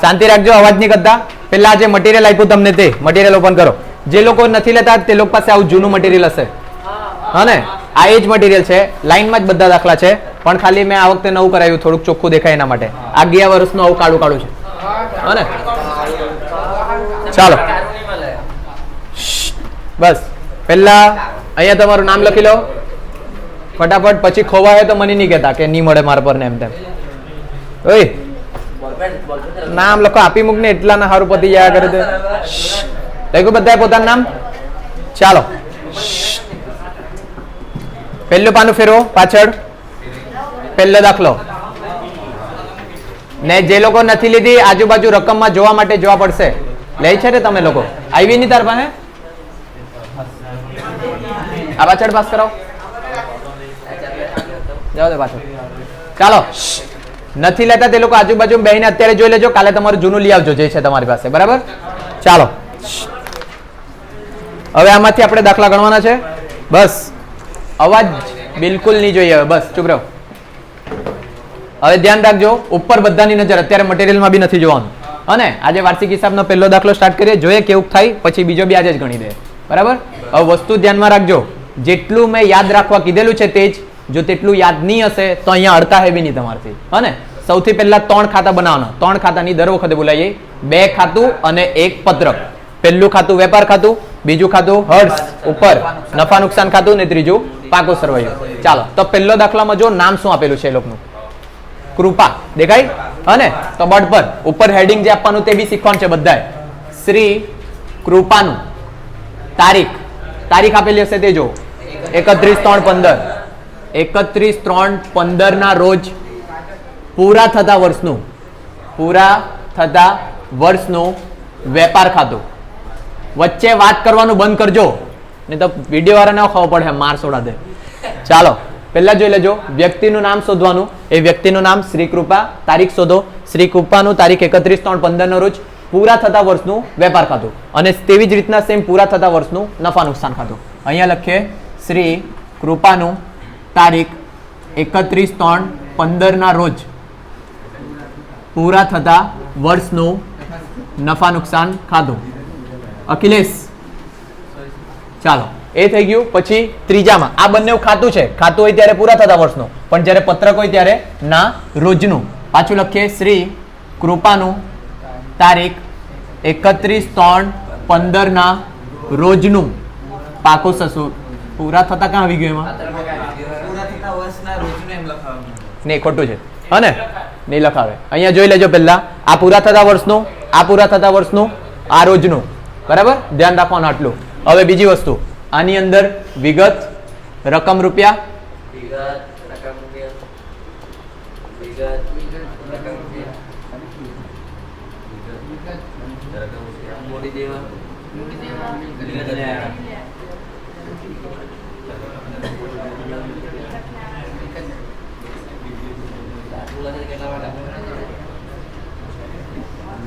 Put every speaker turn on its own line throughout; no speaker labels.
શાંતિ રાખજો, અવાજ નહીં કરતા. પહેલા જે મટીરિયલ આપ્યું તમને તે મટીરિયલ ઓપન કરો. જે લોકો નથી લેતા, તે લોકો પાસે આવું જૂનું મટીરિયલ હશે. હા ને? આ એ જ મટીરિયલ છે. લાઈનમાં જ બધા દાખલા છે. પણ ખાલી મેં આ વખતે નવું કરાવ્યું થોડુંક ચોખ્ખું દેખાય એના માટે. આ ગયા વર્ષનું આવું કાળું કાળું છે. હા ને? ચાલો. બસ. પહેલા અહીંયા તમારું નામ લખી લો. ફટાફટ. પછી ખોવાય તો મને નહીં કહેતા કે નહીં મળે મારા પર ને એમ તેમ. ઓય. નામ લખો, આપી મૂક ને એટલા ના હારું પતી જયા કરે લખ્યું બધાએ પોતાનું નામ? ચાલો. પહેલું પાનું ફેરવો, પાછળ. પહેલો દાખલો. ને જે લોકો નથી લીધી, આજુબાજુ રકમમાં જોવા માટે જોવા પડશે. લે છે ને તમે લોકો. આવી નહીં તાર પાસે? આ પાછળ પાસ કરાવો. જાઓ પાછળ. ચાલો. નથી લેતા તે લોકો આજુબાજુ બેહીને અત્યારે જોઈ લેજો. કાલે તમારું જૂનું લઈ આવજો, જે છે તમારી પાસે. બરાબર? ચાલો. હવે આમાંથી આપણે દાખલા ગણવાના છે. બસ. અવાજ બિલકુલ નહીં જોઈએ હવે. બસ, ચૂપ રહો. હવે ધ્યાન રાખજો, ઉપર બધાની નજર અત્યારે મટીરિયલમાં બી નથી જોવાનું. અને આજે વાર્ષિક હિસાબનો પહેલો દાખલો સ્ટાર્ટ કરીએ, જોઈએ કેવું થાય, પછી બીજો બી આજે જ ગણી દે. બરાબર? હવે વસ્તુ ધ્યાનમાં રાખજો. જેટલું મેં યાદ રાખવા કીધેલું છે તે જ. જો તેટલું યાદ નહીં હશે, તો અહીંયા અડતા હે બી નહીં તમારથી. હને સૌથી પહેલા ત્રણ ખાતા બનાવવાના. ત્રણ ખાતાની દર વખતે બોલાવીએ. બે ખાતું અને એક પત્રક. પહેલું ખાતું વેપાર ખાતું, બીજું ખાતું હર્ષ ઉપર. નફા નુકસાન ખાતું ને ત્રીજું પાકો સરવૈયો ચાલો, તો પહેલો દાખલામાં જો નામ શું આપેલું છે એ લોકોનું? કૃપા. દેખાય? અને તો બડ પર. ઉપર હેડિંગ જે આપવાનું તે બી શીખવાનું છે બધાએ. શ્રી કૃપાનું. તારીખ. તારીખ આપેલી હશે તે જો. એકત્રીસ ત્રણ પંદર. એકત્રીસ ત્રણ પંદર ના રોજ પૂરા થતા વર્ષનું, પૂરા થતા વર્ષનું વેપાર ખાતું. વચ્ચે વાત કરવાનું બંધ કરજો. નહીં તો વીડિયો ન ખબર પડે, માર સોડા દે. ચાલો, પહેલા જોઈ લેજો, વ્યક્તિનું નામ શોધવાનું. એ વ્યક્તિનું નામ શ્રી કૃપા, તારીખ શોધો. શ્રી કૃપાનું તારીખ એકત્રીસ ત્રણ પંદર નો રોજ પૂરા થતા વર્ષનું વેપાર ખાતું. અને તેવી જ રીતના સેમ પૂરા થતા વર્ષનું નફા નુકસાન ખાતું. અહીંયા લખીએ, શ્રી કૃપાનું તારીખ એકત્રીસ ત્રણ પંદર ના રોજ. પૂરા થતા વર્ષનું નફા નુકસાન ખાધું. અખિલેશ ચાલો. એ થઈ ગયું પછી ત્રીજામાં. આ બંને ખાતું છે. ખાતું હોય ત્યારે પૂરા થતા વર્ષનું. પણ જ્યારે પત્રક હોય ત્યારે ના રોજનું. પાછું લખીએ શ્રી કૃપાનું તારીખ એકત્રીસ ત્રણ પંદરના રોજનું. પાકો સસુર. પૂરા થતા ક્યાં આવી ગયું એમાં? નહીં ખોટું છે. હને નહીં લખાવે. અહીંયા જોઈ લેજો પહેલા. આ પૂરા થતા વર્ષનું, આ પૂરા થતા વર્ષનું, આ રોજનું. બરાબર? ધ્યાન રાખવાનું આટલું. હવે બીજી વસ્તુ. આની અંદર વિગત, રકમ રૂપિયા.
વિગત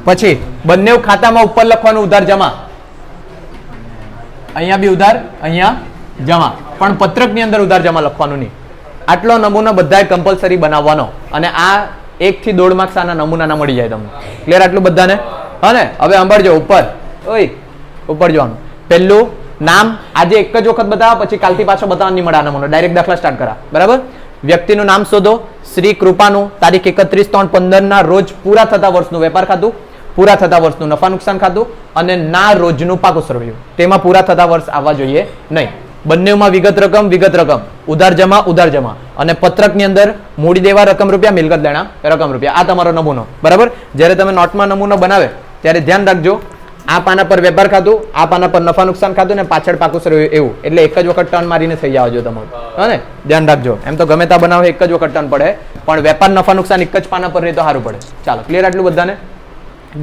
પછી બંને ખાતામાં ઉપર લખવાનું ઉધાર જમા. અહીંયા બી ઉધાર, અહીંયા જમા. પણ પત્રકની અંદર ઉધાર જમા લખવાનું નહીં. આટલો નમૂનો બધાએ કમ્પલસરી બનાવવાનો અને આ એક થી દોઢ માર્ક્સ આના નમૂનાના મળી જાય તમને. ક્લિયર આટલું બધાને? હા ને? હવે સાંભળજો, ઉપર. ઓય, ઉપર જવાનું. પહેલું નામ આજે એક જ વખત બતાવો, પછી કાલથી પાછો બતાવવાની મળે આ નમૂનો. ડાયરેક્ટ દાખલા સ્ટાર્ટ કરા. બરાબર? વ્યક્તિનું નામ શોધો. શ્રી કૃપાનું તારીખ એકત્રીસ ત્રણ પંદર ના રોજ પૂરા થતા વર્ષનું વેપાર ખાતું પૂરા થતા વર્ષનું નફા નુકસાન ખાતું અને ના રોજનું પાકું સરવૈયું. તેમાં પૂરા થતા વર્ષ આવવા જોઈએ નહીં. બંનેમાં વિગત રકમ વિગત રકમ. ઉધાર જમા ઉધાર જમા. અને પત્રકની અંદર મૂડી દેવા રકમ રૂપિયા, મિલકત લેણા રકમ રૂપિયા. આ તમારો નમૂનો. બરાબર? જ્યારે તમે નોટમાં નમૂનો બનાવે, ત્યારે ધ્યાન રાખજો. આ પાના પર વેપાર ખાતું આ પાના પર નફા નુકસાન ખાતું ને પાછળ પાકું સરવૈયું એવું એટલે એક જ વખત ટર્ન મારીને થઈ જાવ જો તમારું. હા. ને? ધ્યાન રાખજો. એમ તો ગમે ત્યાં બનાવો એક જ વખત ટર્ન પડે. પણ વેપાર નફા નુકસાન એક જ પાના પર રહે તો સારું પડે. ચાલો ક્લિયર આટલું બધાને?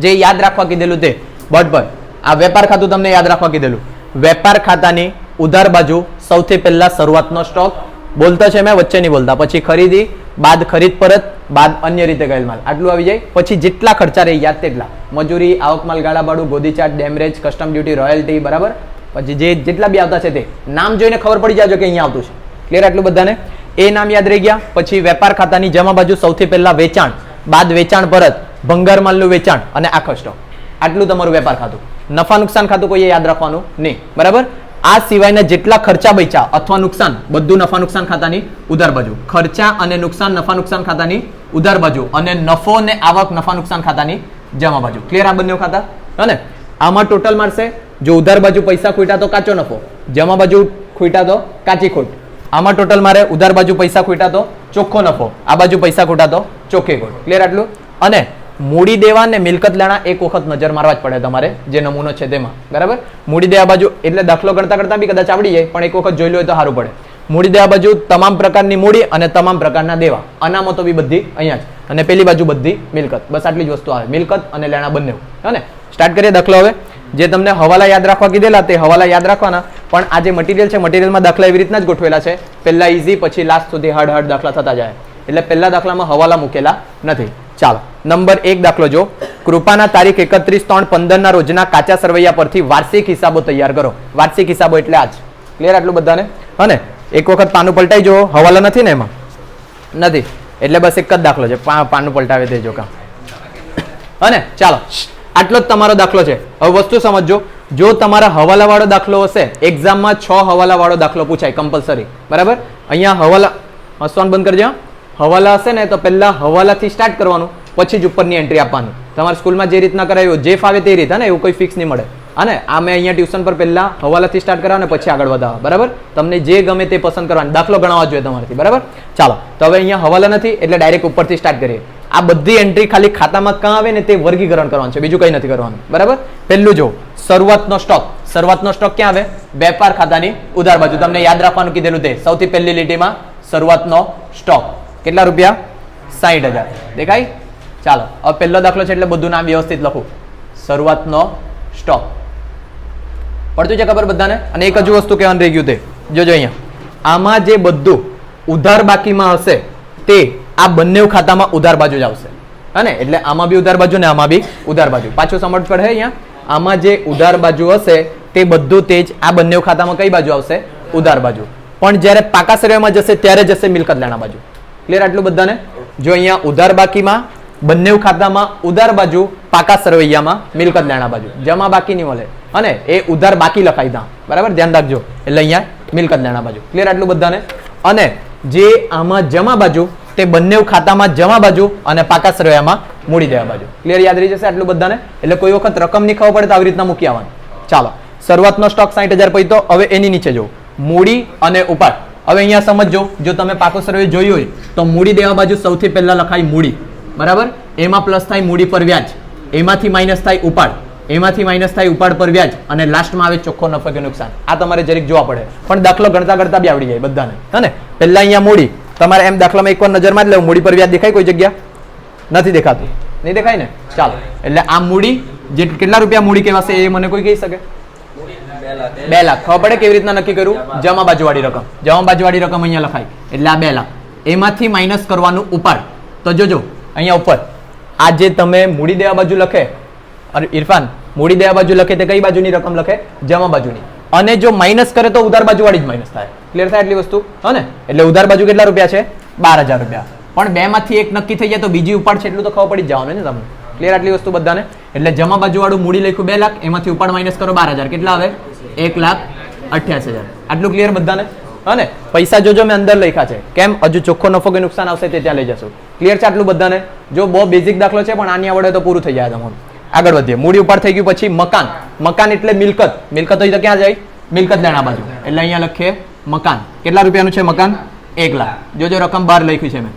જે યાદ રાખવા કીધેલું તે. બટ પર આ વેપાર ખાતું તમને યાદ રાખવા કીધેલું. વેપાર ખાતાની ઉધાર બાજુ સૌથી પહેલા શરૂઆતનો સ્ટોક બોલતા છે મેં વચ્ચે નહીં બોલતા. પછી ખરીદી બાદ ખરીદ પરત, બાદ અન્ય રીતે ગયેલ માલ. આટલું આવી જાય. પછી જેટલા ખર્ચા રહી ગયા તેટલા. મજૂરી આવક માલ ગાળા ભાડું ગોદી charge demurrage, custom duty, royalty, બરાબર? પછી જે જેટલા બી આવતા છે તે. નામ જોઈને ખબર પડી જાજો કે અહીંયા આવતું છે. ક્લિયર આટલું બધાને? એ નામ યાદ રહી ગયા. પછી વેપાર ખાતાની જમા બાજુ સૌથી પહેલા વેચાણ, બાદ વેચાણ પરત, ભંગાર માલનું વેચાણ અને આખો સ્ટોક આટલું તમારું વેપાર ખાતું. નફા નુકસાન ખાતું કોઈએ યાદ રાખવાનું નહીં. બરાબર? આ સિવાયના જેટલા ખર્ચા બચ્યા, અથવા નુકસાન, બધું નફા નુકસાન ખાતાની ઉધાર બાજુ. ખર્ચા અને નુકસાન, નફા નુકસાન ખાતાની ઉધાર બાજુ અને નફો ને આવક, નફા નુકસાન ખાતાની જમા બાજુ. ક્લિયર આ બંને ખાતા? અને આમાં ટોટલ મારશે, જો ઉધાર બાજુ પૈસા ખૂટ્યા તો કાચો નફો, જમા બાજુ ખૂટ્યા તો કાચી ખોટ. આમાં ટોટલ મારે ઉધાર બાજુ પૈસા ખૂટ્યા તો ચોખ્ખો નફો, આ બાજુ પૈસા ખૂટ્યા તો ચોખ્ખી ખોટ. ક્લિયર આટલું? અને મૂડી દેવા ને મિલકત લેણા એક વખત નજર મારવા જ પડે તમારે, જે નમૂનો છે તેમાં. બરાબર? મૂડી દેવા બાજુ, એટલે દાખલો ગણતા કરતા બી કદાચ આવડી જાય, પણ એક વખત જોઈ લો તો સારું પડે. મૂડી દેવા બાજુ તમામ પ્રકારની મૂડી અને તમામ પ્રકારના દેવા. અનામતો બી બધી અહીંયા જ. અને પેલી બાજુ બધી મિલકત. બસ આટલી જ વસ્તુ આવે. મિલકત અને લેણા બંને હે સ્ટાર્ટ કરીએ દાખલો હવે. જે તમને હવાલા યાદ રાખવા કીધેલા તે હવાલા યાદ રાખવાના. પણ આ જે મટીરિયલ છે મટીરિયલમાં દાખલા એવી રીતના જ ગોઠવેલા છે. પહેલા ઇઝી પછી લાસ્ટ સુધી હાર્ડ હાર્ડ દાખલા થતા જાય. એટલે પહેલા દાખલામાં હવાલા મૂકેલા નથી. ચાલો, નંબર એક દાખલો જો કૃપાના તારીખ એકત્રીસ ત્રણ પંદરના રોજના કાચા સરવૈયા પરથી વાર્ષિક હિસાબો તૈયાર કરો. વાર્ષિક હિસાબો એટલે આજ. ક્લિયર આટલું બધાને? હને એક વખત પાનું પલટાઈ જુઓ. હવાલો નથી ને એમાં? નથી. એટલે બસ એક જ દાખલો છે. પાનું પલટાવી દેજો કા. હને ચાલો, આટલો જ તમારો દાખલો છે. હવે વસ્તુ સમજજો. જો તમારા હવાલાવાળો દાખલો હશે એક્ઝામમાં છ હવાલાવાળો દાખલો પૂછાય કમ્પલસરી બરાબર? અહીંયા હવાલા હસવાનું બંધ કરજો હવાલા હશે ને તો પહેલા હવાલાથી સ્ટાર્ટ કરવાનું, પછી જ ઉપરની એન્ટ્રી આપવાની. તમારી સ્કૂલમાં જે રીતના કરાયું જે ફાવે તે રીતે ને એવું કોઈ ફિક્સ નહીં મળે. અને આ મેં અહીંયા ટ્યુશન પર પહેલા હવાલાથી સ્ટાર્ટ કરાવો ને પછી આગળ વધાવવા. બરાબર? તમને જે ગમે તે પસંદ કરવાનું. દાખલો ગણાવવા જોઈએ તમારાથી. બરાબર? ચાલો, તો હવે અહીંયા હવાલા નથી, એટલે ડાયરેક્ટ ઉપરથી સ્ટાર્ટ કરીએ. આ બધી એન્ટ્રી ખાલી ખાતામાં કાં આવે ને તે વર્ગીકરણ કરવાનું છે. બીજું કંઈ નથી કરવાનું. બરાબર? પહેલું જો શરૂઆતનો સ્ટોક શરૂઆતનો સ્ટોક ક્યાં આવે? વેપાર ખાતાની ઉધાર બાજુ. તમને યાદ રાખવાનું કીધેલું તે. સૌથી પહેલી લીટીમાં શરૂઆતનો સ્ટોક કેટલા રૂપિયા? સાહીઠ હજાર. દેખાય? ચાલો, હવે પહેલો દાખલો છે એટલે બધું નામ વ્યવસ્થિત લખું. શરૂઆતનો સ્ટોક પડતું છે ખબર બધાને? અને એક હજુ વસ્તુ કહેવાનું રહી ગયું તે. જોજો અહીંયા. આમાં જે બધું ઉધાર બાકીમાં હશે, તે આ બંને ખાતામાં ઉધાર બાજુ જ આવશે. અને એટલે આમાં બી ઉધાર બાજુ ને આમાં બી ઉધાર બાજુ. પાછું સમજ પડે અહીંયા. આમાં જે ઉધાર બાજુ હશે, તે બધું તે જ આ બંને ખાતામાં કઈ બાજુ આવશે? ઉધાર બાજુ. પણ જ્યારે પાકા સર્વેમાં જશે, ત્યારે જશે મિલકત લેણા બાજુ. ક્લિયર આટલું બધાને? જો અહીંયા ઉધાર બાકીમાં, બંને ખાતામાં, ઉધાર બાજુ, પાકા સરવૈયામાં, મિલકત લેણા બાજુ. જમા બાકી નહીં મળે. અને એ ઉધાર બાકી લખાઈ દા. બરાબર? ધ્યાન રાખજો. એટલે અહીંયા મિલકત લેણા બાજુ. ક્લિયર આટલું બધાને? અને જે આમાં જમા બાજુ, તે બંને ખાતામાં જમા બાજુ અને પાકા સરવૈયામાં મૂડી દેવા બાજુ. ક્લિયર યાદ રહી જશે આટલું બધાને? એટલે કોઈ વખત રકમ નહીં ખબર પડે તો આવી રીતના મૂકી આવવાનું. ચાલો. શરૂઆતનો સ્ટોક સાઠ હજાર પછી તો હવે એની નીચે જવું મૂડી અને ઉપાડ. હવે અહીંયા સમજજો જો તમે પાકો સર્વે જોયું હોય, તો મૂડી દેવા બાજુ સૌથી પહેલા લખાય મૂડી. બરાબર? એમાં પ્લસ થાય મૂડી પર વ્યાજ. એમાંથી માઇનસ થાય ઉપાડ. એમાંથી માઇનસ થાય ઉપાડ પર વ્યાજ. અને લાસ્ટમાં આવે ચોખ્ખો નફો કે નુકસાન. આ તમારે જરીક જોવા પડે. પણ દાખલો ગણતા ગણતા બી આવડી જાય બધાને. હે ને? પહેલા અહીંયા મૂડી. તમારે એમ દાખલામાં એકવાર નજરમાં જ લેવું. મૂડી પર વ્યાજ દેખાય કોઈ જગ્યા? નથી દેખાતું. નહીં દેખાય ને? ચાલો. એટલે આ મૂડી, જે કેટલા રૂપિયા મૂડી કહેવાશે એ મને કોઈ કહી શકે?
બે લાખ.
ખબર પડે કેવી રીતના નક્કી કર્યું? જમા. બાજુવાળી રકમ. જમા બાજુવાળી રકમ અહીંયા લખાય. એટલે આ બે લાખ. એમાંથી માઇનસ કરવાનું ઉપાડ તો જોજો અહીંયા ઉપર. આ જે તમે મૂડી દેવા બાજુ લખે અરે ઇરફાન મૂડી દેવા બાજુ લખે તે કઈ બાજુની રકમ લખે? જમા બાજુની. અને જો માઇનસ કરે તો ઉધાર બાજુવાળી જ માઇનસ થાય. ક્લિયર થાય એટલી વસ્તુ? હા એટલે ઉધાર બાજુ કેટલા રૂપિયા છે? બાર હજાર રૂપિયા. પણ બે માંથી એક નક્કી થઈ જાય તો બીજી ઉપાડ છે એટલું તો ખબર પડી જ જવાનું ને તમને? ક્લિયર આટલી વસ્તુ બધાને? એટલે જમા બાજુવાળું મૂડી લખ્યું બે લાખ એમાંથી ઉપાડ માઇનસ કરો બાર હજાર. કેટલા આવે? એક લાખ અઠ્યાસી હજાર. આટલું ક્લિયર બધાને? અને પૈસા જોજો મેં અંદર લખ્યા છે. કેમ? હજુ ચોખ્ખો નફો કે નુકસાન આવશે તે ત્યાં લઈ જશું. ક્લિયર છે આટલું બધાને? જો બહુ બેઝિક દાખલો છે, પણ આની આવડે તો પૂરું થઈ જાય તમારું આગળ વધીએ. મૂડી ઉપર થઈ ગયું પછી મકાન. મકાન એટલે મિલકત. મિલકત હોય તો ક્યાં જાય? મિલકત લેણા બાજુ. એટલે અહીંયા લખીએ મકાન. કેટલા રૂપિયાનું છે મકાન? એક લાખ. જોજો રકમ બહાર લખ્યું છે મેં.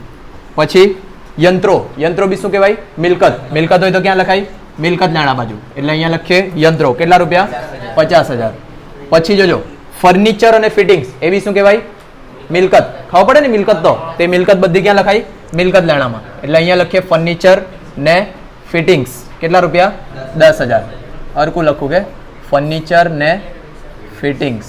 પછી યંત્રો. યંત્રો બી શું કહેવાય? મિલકત. મિલકત હોય તો ક્યાં લખાય? મિલકત લેણા બાજુ. એટલે અહીંયા લખીએ યંત્રો. કેટલા રૂપિયા? પચાસ હજાર. પછી જોજો ફર્નિચર અને ફિટિંગ્સ એ બી શું કહેવાય? મિલકત. ખબર પડે ને મિલકત તો? તે મિલકત બધી ક્યાં લખાય મિલકત લેણામાં. એટલે અહીંયા લખીએ ફર્નિચર ને ફિટિંગ્સ કેટલા રૂપિયા? દસ હજાર. અરકું લખું કે ફર્નિચર ને ફિટિંગ્સ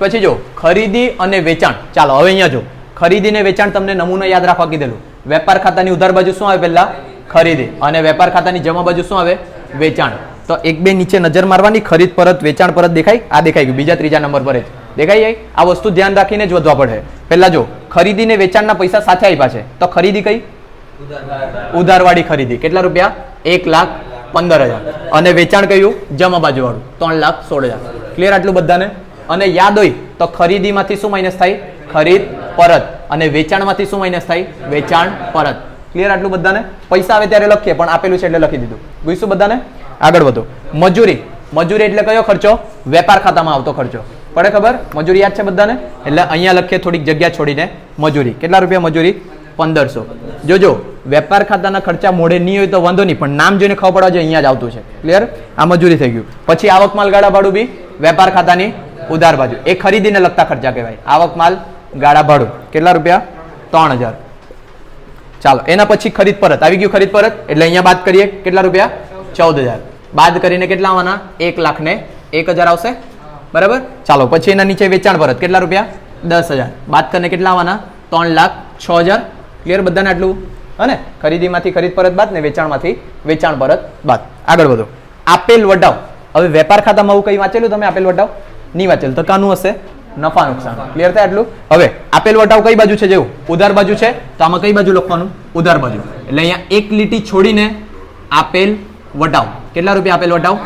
પછી જો, ખરીદી અને વેચાણ. ચાલો, હવે અહીંયા જો. ખરીદી ને વેચાણ તમને નમૂનો યાદ રાખવા કીધેલું. વેપાર ખાતાની ઉધાર બાજુ શું આવે પહેલા? ખરીદી. અને વેપાર ખાતાની જમા બાજુ શું આવે? વેચાણ. તો એક બે નીચે નજર મારવાની, ખરીદ પરત, વેચાણ પરત દેખાય. આ દેખાઈ ગયું. બીજા, ત્રીજા નંબર પર જ. દેખાઈ જાય આ વસ્તુ ધ્યાન રાખીને જ વધવા પડે. પહેલા જો, ખરીદીને વેચાણના પૈસા સાથે આપ્યા છે. તો ખરીદી કઈ? ઉધારવાળી ખરીદી. કેટલા રૂપિયા? એક લાખ પંદર હજાર. અને વેચાણ કયું? જમા બાજુ વાળું ત્રણ લાખ સોળ હજાર. ક્લિયર આટલું બધાને? અને યાદ હોય તો ખરીદીમાંથી શું માઇનસ થાય? ખરીદ પરત. અને વેચાણમાંથી શું માઇનસ થાય? વેચાણ પરત. ક્લિયર આટલું બધાને? પૈસા આવે ત્યારે લખીએ, પણ આપેલું છે એટલે લખી દીધું. જોઈશું બધાને? આગળ વધો. મજૂરી. મજૂરી એટલે કયો ખર્ચો? વેપાર ખાતામાં આવતો ખર્ચો. પડે ખબર? મજૂરી યાદ છે બધાને? એટલે અહીંયા લખીએ થોડીક જગ્યા છોડીને મજૂરી. કેટલા રૂપિયા મજૂરી? પંદરસો. જોજો, વેપાર ખાતાના ખર્ચા મોડે નહીં હોય તો વાંધો નહીં, પણ નામ જોઈને ખબર પડવા જોઈએ, અહીંયા જ આવતું છે. ક્લિયર આ મજૂરી થઈ ગયું. પછી આવક માલ ગાળા ભાડું બી, વેપાર ખાતાની ઉધાર બાજુ. એ ખરીદીને લગતા ખર્ચા કહેવાય. આવક માલ ગાળા ભાડું. કેટલા રૂપિયા? ત્રણ હજાર. ચાલો, એના પછી ખરીદ પરત. આવી ગયું ખરીદ પરત? એટલે અહીંયા બાદ કરીએ. કેટલા રૂપિયા? ચૌદ હજાર. બાદ કરીને કેટલા આવવાના? એક લાખ ને એક હજાર આવશે? બરાબર? ચાલો, પછી એના નીચે વેચાણ પરત. કેટલા રૂપિયા? દસ હજાર. બાદ કરીને કેટલા આવવાના? ત્રણ લાખ છ હજાર. ક્લિયર બધાને આટલું? હને ખરીદીમાંથી ખરીદ પરત બાદ ને વેચાણમાંથી વેચાણ પરત બાદ. આગળ વધો. આપેલ વટાવ હવે વેપાર ખાતામાં આવું કંઈ વાંચેલું? તમે આપેલ વટાવ નહીં વાંચેલું. તો કાનું હશે? નફા નુકસાન. ક્લિયર થાય આટલું? હવે, આપેલ વટાવ કઈ બાજુ છે જેવું? ઉધાર બાજુ છે? તો આમાં કઈ બાજુ લખવાનું? ઉધાર બાજુ. એટલે અહીંયા એક લીટી છોડીને આપેલ વટાવ કેટલા રૂપિયા આપેલ વટાવ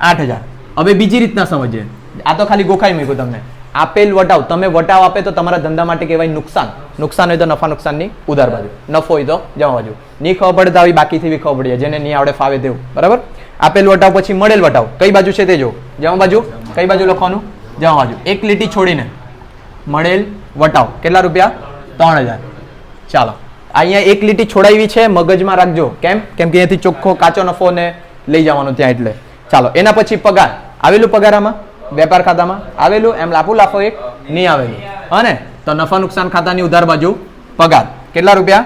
આઠ હજાર. હવે બીજી રીતના સમજીએ. આ તો ખાલી ગોખાઈ મૂક્યું તમને. આપેલ વટાવ તમે વટાવ આપે તો તમારા ધંધા માટે કહેવાય નુકસાન. નુકસાન હોય તો નફા નુકસાનની ઉધાર બાજુ. નફો હોય તો જમા બાજુ. નહીં ખબર પડે આવી બાકીથી બી ખબર પડી જેને નહીં આવડે ફાવે તેવું. બરાબર? આપેલ વટાવ પછી મળેલ વટાવ. કઈ બાજુ છે તે જો જમા બાજુ? કઈ બાજુ લખવાનું? જમા બાજુ. એક લીટી છોડીને મળેલ વટાવ. કેટલા રૂપિયા? ત્રણ હજાર. ચાલો. અહીંયા એક લીટી છોડાવી છે, મગજમાં રાખજો. કેમ? કેમ કે અહીંયાથી ચોખ્ખો કાચો નફો ને લઈ જવાનો ત્યાં એટલે. ચાલો, એના પછી પગાર. આવેલું પગારામાં? વેપાર ખાતામાં? આવેલું? એમ લાપુ લાફો એક નહીં આવેલું. હને તો નફા નુકસાન ખાતાની ઉધાર બાજુ પગાર. કેટલા રૂપિયા?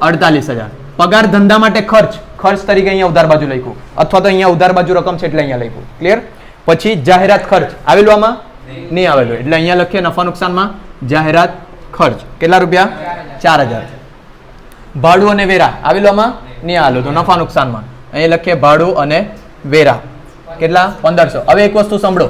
અડતાલીસ હજાર. પગાર ધંધા માટે ખર્ચ. ખર્ચ તરીકે અહીંયા ઉધાર બાજુ લખ્યું. અથવા તો અહીંયા ઉધાર બાજુ રકમ છે એટલે અહીંયા લખ્યું. ક્લિયર પછી જાહેરાત ખર્ચ. આવેલું આમાં? નહીં આવેલું. એટલે અહીંયા લખીએ નફા નુકસાનમાં જાહેરાત ખર્ચ. કેટલા રૂપિયા? ચાર હજાર. ભાડું અને વેરા. આવેલો આમાં? નહીં આવેલું તો નફા નુકસાનમાં. અહીં લખીએ ભાડું અને વેરા. કેટલા? પંદરસો. હવે એક વસ્તુ સાંભળો.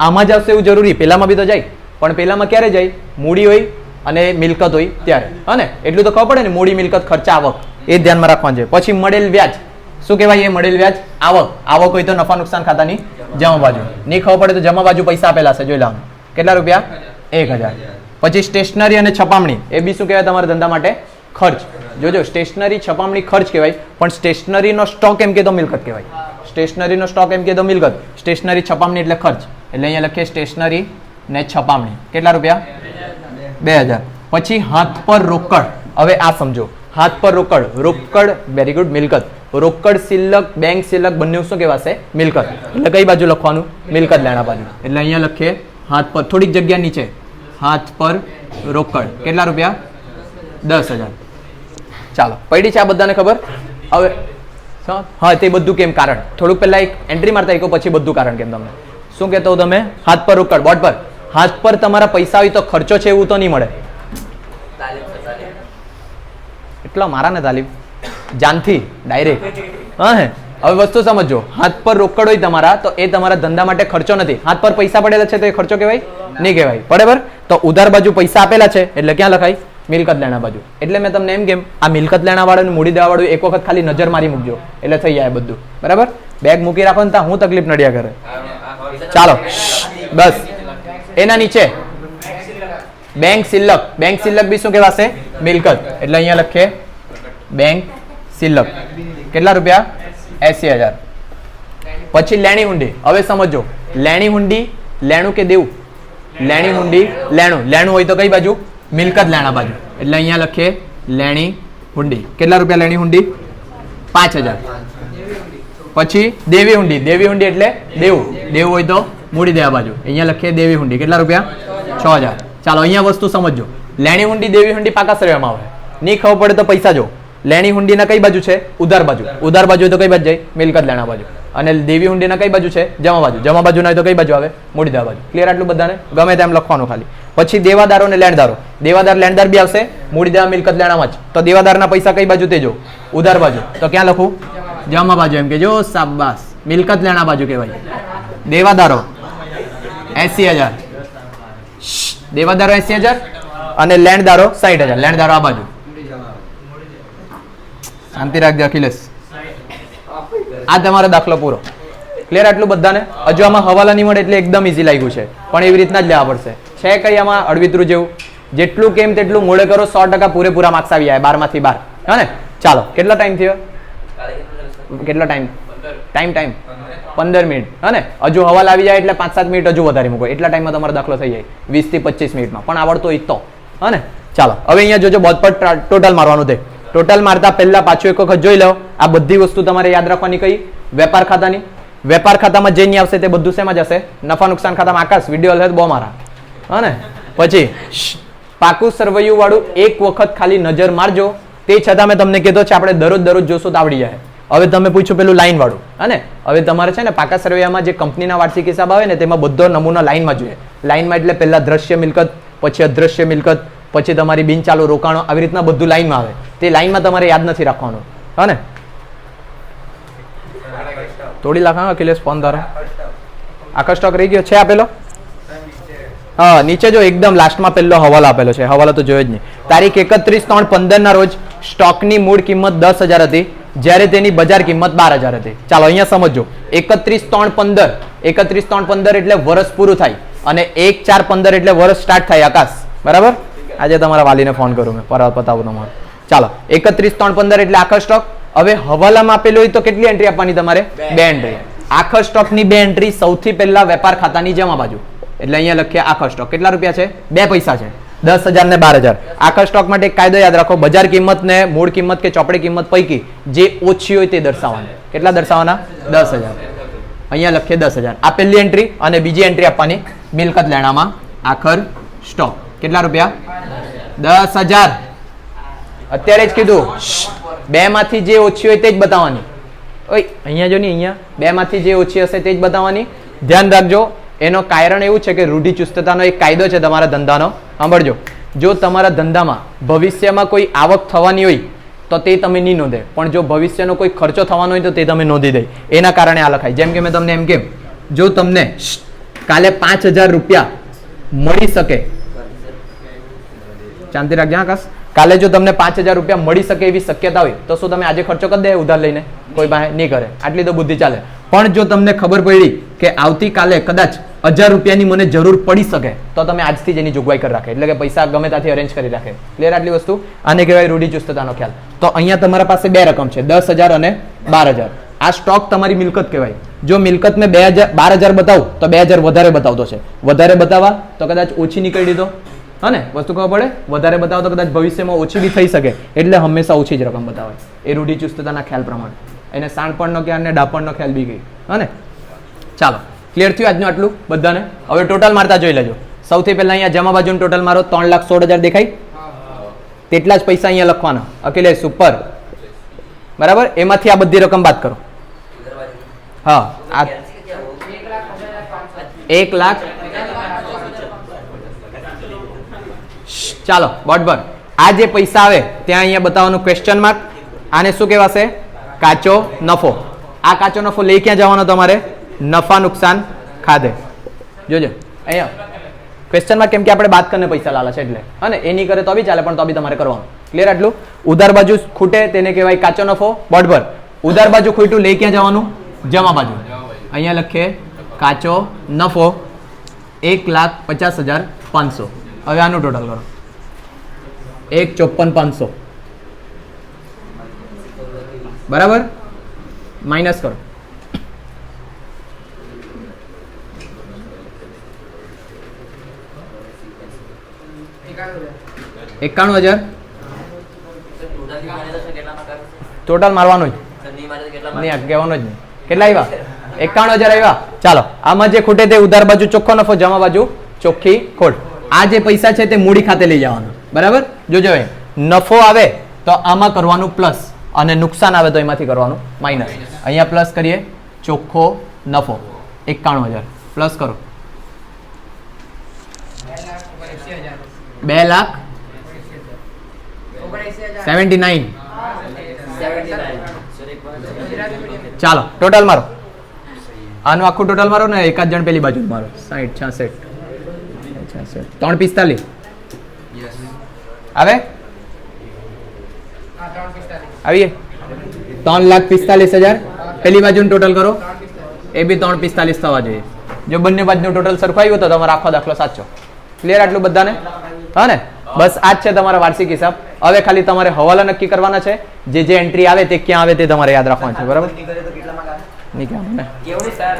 આમાં જ આવશે એવું જરૂરી. પહેલામાં બી તો જાય. પણ પહેલામાં ક્યારે જાય? મૂડી હોય અને મિલકત હોય ત્યારે. હને? એટલું તો ખબર પડે ને, મૂડી, મિલકત, ખર્ચા, આવક. એ ધ્યાનમાં રાખવાનું છે. પછી મળેલ વ્યાજ. શું કહેવાય એ મળેલ વ્યાજ? આવક. આવક હોય તો નફા નુકસાન ખાતાની જમા બાજુ. નહીં ખબર પડે તો જમા બાજુ પૈસા આપેલા છે. જોઈ લો કેટલા રૂપિયા? એક હજાર. પછી સ્ટેશનરી અને છપામણી. એ બી શું કહેવાય તમારા ધંધા માટે? ખર્ચ. જોજો સ્ટેશનરી છપામણી ખર્ચ કહેવાય, પણ સ્ટેશનરીનો સ્ટોક એમ કે તો મિલકત કહેવાય. સ્ટેશનરીનો સ્ટોક એમ કે તો મિલકત. સ્ટેશનરી છપામણી એટલે ખર્ચ. એટલે અહીંયા લખીએ સ્ટેશનરી ને છપામણી. કેટલા રૂપિયા? બે હજાર. પછી હાથ પર રોકડ. હવે આ સમજો. હાથ પર રોકડ. રોકડ વેરી ગુડ મિલકત. રોકડ, સિલક, બેંક સિલક બંને શું કહેવાશે? મિલકત. એટલે કઈ બાજુ લખવાનું? મિલકત લેણા બાજુ. એટલે અહીંયા લખીએ, હાથ પર, થોડીક જગ્યા નીચે. હાથ પર રોકડ. કેટલા રૂપિયા? દસ હજાર. ચાલો, પડી છે આ બધાને ખબર? હવે હા, તે બધું કેમ કારણ? થોડુંક પહેલા એક એન્ટ્રી મારતા એક પછી બધું કારણ કેમ તમને? શું કહેતો તમે? હાથ પર રોકડ બોર્ડ પર. હાથ પર તમારા પૈસા હોય તો ખર્ચો છે એવું તો નહીં મળે. એટલા મારા ને તાલીમ? જાનથી ડાયરેક્ટ હા, હે. હવે વસ્તુ સમજો હાથ પર રોકડ હોય તમારા, તો એ તમારા ધંધા માટે ખર્ચો નથી. હાથ પર પૈસા પડેલા છે તો એ ખર્ચો કહેવાય? નહીં કહેવાય. બરાબર? તો ઉધાર બાજુ પૈસા આપેલા છે, એટલે ક્યાં લખાય? મિલકત લેણા બાજુ. એટલે મેં તમને એમ કેમ, આ મિલકત લેણા વાળું મૂડી દેવાવાળું એક વખત ખાલી નજર મારી મૂકજો. એટલે થઈ જાય બધું. બરાબર? બેગ મૂકી રાખો ને ત્યાં હું તકલીફ નડ્યા કરે. ચાલો. બસ. એના નીચે. બેંક સિલક બેંક સિલક બી શું કહેવાશે? મિલકત. એટલે અહીંયા લખીએ. બેંક સિલક કેટલા રૂપિયા? એસી હજાર. પછી લેણી હુંડી. હવે સમજો. લેણી હુંડી, લેણું કે દેવું? લેણી હુંડી, લેણું. લેણું હોય તો કઈ બાજુ? મિલકત લેણા બાજુ. એટલે અહીંયા લખીએ લેણી હુંડી. કેટલા રૂપિયા લેણી હુંડી? પાંચ હજાર. પછી દેવી હુંડી. દેવી હુંડી એટલે દેવું. દેવું હોય તો મૂડી દેવા બાજુ. અહીંયા લખીએ દેવી હુંડી. કેટલા રૂપિયા? છ હજાર. ચાલો, અહીંયા વસ્તુ સમજો લેણી હુંડી, દેવી હુંડી પાકા શ્રેયમાં આવે. નહીં ખબર પડે તો પૈસા જો. લેણી હુંડીના કઈ બાજુ છે? ઉધાર બાજુ. ઉધાર બાજુ તો કઈ બાજુ જાય? મિલકત લેણા બાજુ. અને દેવી હુંડીના કઈ બાજુ છે? જમા બાજુ. જમા બાજુ ના હોય તો કઈ બાજુ આવે? મૂડી દેવા બાજુ. ક્લિયર આટલું બધાને? ગમે તેમ લખવાનું ખાલી. પછી દેવાદારો અને લેણદારો. દેવાદાર લેણદાર બી આવશે મૂડી દેવા મિલકત લેણામાં જ. તો દેવાદારના પૈસા કઈ બાજુ તેજો ઉધાર બાજુ. તો ક્યાં લખું? જમા બાજુ એમ કે જો સાબાસ મિલકત લેણા બાજુ કહેવાય. દેવાદારો. એસી હજાર. દેવાદારો એસી હજાર અને લેણદારો સાઠ હજાર. લેણદારો આ બાજુ. શાંતિ રાખજો અખિલેશ. આ તમારો દાખલો પૂરો. ક્લિયર આટલું બધાને? હજુ આમાં હવાલા નહીં મળે એટલે એકદમ ઇઝી લાગ્યું છે. પણ એવી રીતના જ લેવા પડશે. છે કઈ આમાં અડવિતરું જેવું. જેટલું કેમ તેટલું મોડે કરો, સો ટકા પૂરેપૂરા માર્ક્સ આવી જાય, બારમાંથી બાર. હા ને? ચાલો, કેટલો ટાઈમ થયો?
કેટલો
ટાઈમ ટાઈમ ટાઈમ પંદર મિનિટ હા ને? હજુ હવાલ આવી જાય એટલે પાંચ સાત મિનિટ હજુ વધારે મૂકો. એટલા ટાઈમમાં તમારો દાખલો થઈ જાય. વીસથી પચીસ મિનિટમાં પણ આવડતો ઈ તો. હા ને? ચાલો, હવે અહીંયા જોજો બધપટ ટોટલ મારવાનું છે. ટોટલ મારતા પહેલા પાછું એક વખત જોઈ લો. આ બધી વસ્તુ તમારે યાદ રાખવાની કઈ? વેપાર ખાતાની. વેપાર ખાતામાં જે નહીં આવશે તે બધું શેમાં જશે? નફા નુકસાન ખાતામાં આકાશ વીડિયો હશે બહુ મારા. હા પછી પાકું સરવૈયું વાળું એક વખત ખાલી નજર મારજો. તે છતાં મેં તમને કીધો છે, આપણે દરરોજ દરરોજ જોશો તો આવડી જાય. હવે તમે પૂછો પેલું લાઈન વાળું હા હવે તમારે છે ને પાકા સરવૈયામાં જે કંપનીના વાર્ષિક હિસાબ આવે ને, તેમાં બધો નમૂનો લાઈનમાં જોઈએ. લાઈનમાં એટલે પહેલાં દ્રશ્ય મિલકત, પછી અદ્રશ્ય મિલકત, પછી તમારી બિન ચાલુ રોકાણો, આવી રીતના બધું લાઈનમાં આવે. તે લાઈનમાં તમારે યાદ નથી રાખવાનું. હા તોડી લાખા અખિલેશ, ફોન તારો આખો સ્ટોક રહી ગયો. છે આપેલો? હા, નીચે જો એકદમ લાસ્ટમાં પહેલો હવાલો આપેલો છે. હવાલો તો જોયો જ નહીં. તારીખ એકત્રીસ ત્રણ પંદર ના રોજ સ્ટોકની મૂળ કિંમત દસ હજાર હતી. જ્યારે તેની બજાર કિંમત બાર હજાર હતી. ચાલો, અહીંયા સમજો એકત્રીસ ત્રણ પંદર. એકત્રીસ ત્રણ પંદર એટલે વર્ષ પૂરું થાય. અને એક ચાર પંદર એટલે વર્ષ સ્ટાર્ટ થાય આકાશ. બરાબર? આજે તમારા વાલીને ફોન કરું. મેં પર પતાવું તમારું. ચાલો, એકત્રીસ ત્રણ પંદર એટલે આખા સ્ટોક હવે હવાલામાં આપેલું હોય તો કેટલી એન્ટ્રી આપવાની તમારે? બે એન્ટ્રી આખા સ્ટોકની બે એન્ટ્રી સૌથી પહેલા વેપાર ખાતાની જમા બાજુ. એટલે અહીંયા લખીએ આખા સ્ટોક. કેટલા રૂપિયા છે? બે પૈસા છે. દસ હજાર ને બાર હજાર. આખા સ્ટોક માટે એક કાયદો યાદ રાખો. બજાર કિંમત ને મૂળ કિંમત કે ચોપડી કિંમત પૈકી જે ઓછી હોય તે દર્શાવવાની. કેટલા દર્શાવવાના? દસ હજાર. અહીંયા લખીએ દસ હજાર. આ પહેલી એન્ટ્રી અને બીજી એન્ટ્રી આપવાની મિલકત લેણામાં આખર સ્ટોક. કેટલા રૂપિયા? દસ હજાર. અત્યારે જ કીધું. બે માંથી જે ઓછી હોય તે જ બતાવવાની. ઓય, અહીંયા જો ને અહીંયા. બે માંથી જે ઓછી હશે તે જ બતાવવાની. ધ્યાન રાખજો, એનો કારણ એવું છે કે રૂઢિચુસ્તતાનો એક કાયદો છે તમારા ધંધાનો. સાંભળજો. જો તમારા ધંધામાં ભવિષ્યમાં કોઈ આવક થવાની હોય, તો તે તમે નહીં નોંધે. પણ જો ભવિષ્યનો કોઈ ખર્ચો થવાનો હોય, તો તે તમે નોંધી દે. એના કારણે આ લખાય. જેમ કે મેં તમને એમ કેમ, જો તમને કાલે પાંચ હજાર રૂપિયા મળી શકે. શાંતિ રાખજો આકાશ કાલે જો તમને પાંચ હજાર રૂપિયા મળી શકે એવી શક્યતા હોય તો શું તમે આજે ખર્ચો કરી દે ઉધાર લઈને? કોઈ પાસે નહીં કરે. આટલી તો બુદ્ધિ ચાલે. પણ જો તમને ખબર પડી કે આવતીકાલે કદાચ હજાર રૂપિયાની મને જરૂર પડી શકે તો તમે આજથી જ એની જોગવાઈ કરી રાખે. એટલે કે પૈસા ગમે ત્યાંથી અરેન્જ કરી રાખે. ક્લિયર આટલી વસ્તુ? આને કહેવાય રૂઢિચુસ્તતાનો ખ્યાલ. તો અહીંયા તમારા પાસે બે રકમ છે દસ હજાર અને બાર હજાર. આ સ્ટોક તમારી મિલકત કહેવાય. જો મિલકત મેં બે હજાર બાર હજાર બતાવું તો બે હજાર વધારે બતાવતો છે. વધારે બતાવવા તો કદાચ ઓછી નીકળી દીધો. હા ને વસ્તુ ખબર પડે? વધારે બતાવો તો કદાચ ભવિષ્યમાં ઓછી બી થઈ શકે. એટલે હંમેશા ઓછી જ રકમ બતાવે એ રૂઢિચુસ્તતાના ખ્યાલ પ્રમાણે. એને સાણપણનો ખ્યાલ ને ડાપણનો ખ્યાલ બી ગઈ હને ચાલો ક્લિયર થયું આજનું આટલું? બધાને? હવે ટોટલ મારતા જોઈ લેજો. સૌથી પહેલાં અહીંયા જમા બાજુનું ટોટલ મારો ત્રણ લાખ સોળ હજાર દેખાય. તેટલા જ પૈસા અહીંયા લખવાના. અખિલેશ ઉપર. બરાબર? એમાંથી આ બધી રકમ બાદ કરો. હા આ? એક લાખ ચાલો બોટબર આ જે પૈસા આવે, ત્યાં અહીંયા બતાવવાનું ક્વેશ્ચન માર્ક આને શું કહેવાશે? કાચો નફો. આ કાચો નફો લઈ ક્યાં જવાનો તમારે? નફા નુકસાન ખાધે જોજો, અહીંયા. ક્વેશ્ચનમાં કેમ કે આપણે બાદ કરીને પૈસા લાલા છે એટલે. અને એ નહીં કરે તો બી ચાલે, પણ તો બી તમારે કરવાનું. ક્લિયર આટલું? ઉધાર બાજુ ખૂટે, તેને કહેવાય કાચો નફો. બોટબર ઉધાર બાજુ ખૂટ્યું, લઈ ક્યાં જવાનું? જમા બાજુ. અહીંયા લખીએ, કાચો નફો એક લાખ પચાસ હજાર પાંચસો. હવે આનું ટોટલ કરો. એક ચોપન પાંચસો. બરાબર? માઇનસ કરો. એકાણું હજાર.
ટોટલ
મારવાનું જ.
નહીં
કહેવાનું જ નહીં. કેટલા આવ્યા? એકાણું હજાર આવ્યા. ચાલો, આમાં જે ખૂટે તે ઉધાર બાજુ ચોખ્ખો નફો, જમા બાજુ ચોખ્ખી ખોટ. આ જે પૈસા છે તે મૂડી ખાતે લઈ જવાના. બરાબર? જોજો એ. નફો આવે તો આમાં કરવાનું પ્લસ અને નુકસાન આવે તો એમાંથી કરવાનું માઇનસ અહીંયા પ્લસ કરીએ. ચોખ્ખો નફો. એકાણું હજાર. પ્લસ કરો. બે લાખ. સેવન્ટી નાઇન ચાલો ટોટલ મારો. આનું આખું ટોટલ મારો ને એકાદ જણ પેલી બાજુ મારો. સાઠ છાસઠ. છાસઠ ત્રણ પિસ્તાલીસ? આવે? આવીએ. ત્રણ લાખ પિસ્તાલીસ હજાર. પેલી બાજુનું ટોટલ કરો. એ બી ત્રણ પિસ્તાલીસ થવા જોઈએ. જો બંને બાજુનું ટોટલ સરખો આવ્યું તો તમારો આખો દાખલો સાચો. ક્લિયર આટલું બધાને? હા ને? બસ આ જ છે તમારા વાર્ષિક હિસાબ. હવે ખાલી તમારે હવાલા નક્કી કરવાના છે. જે જે એન્ટ્રી આવે તે ક્યાં આવે તે તમારે યાદ રાખવાનું છે બરાબર? નહીં કહેવાનું ને?
કેવું સર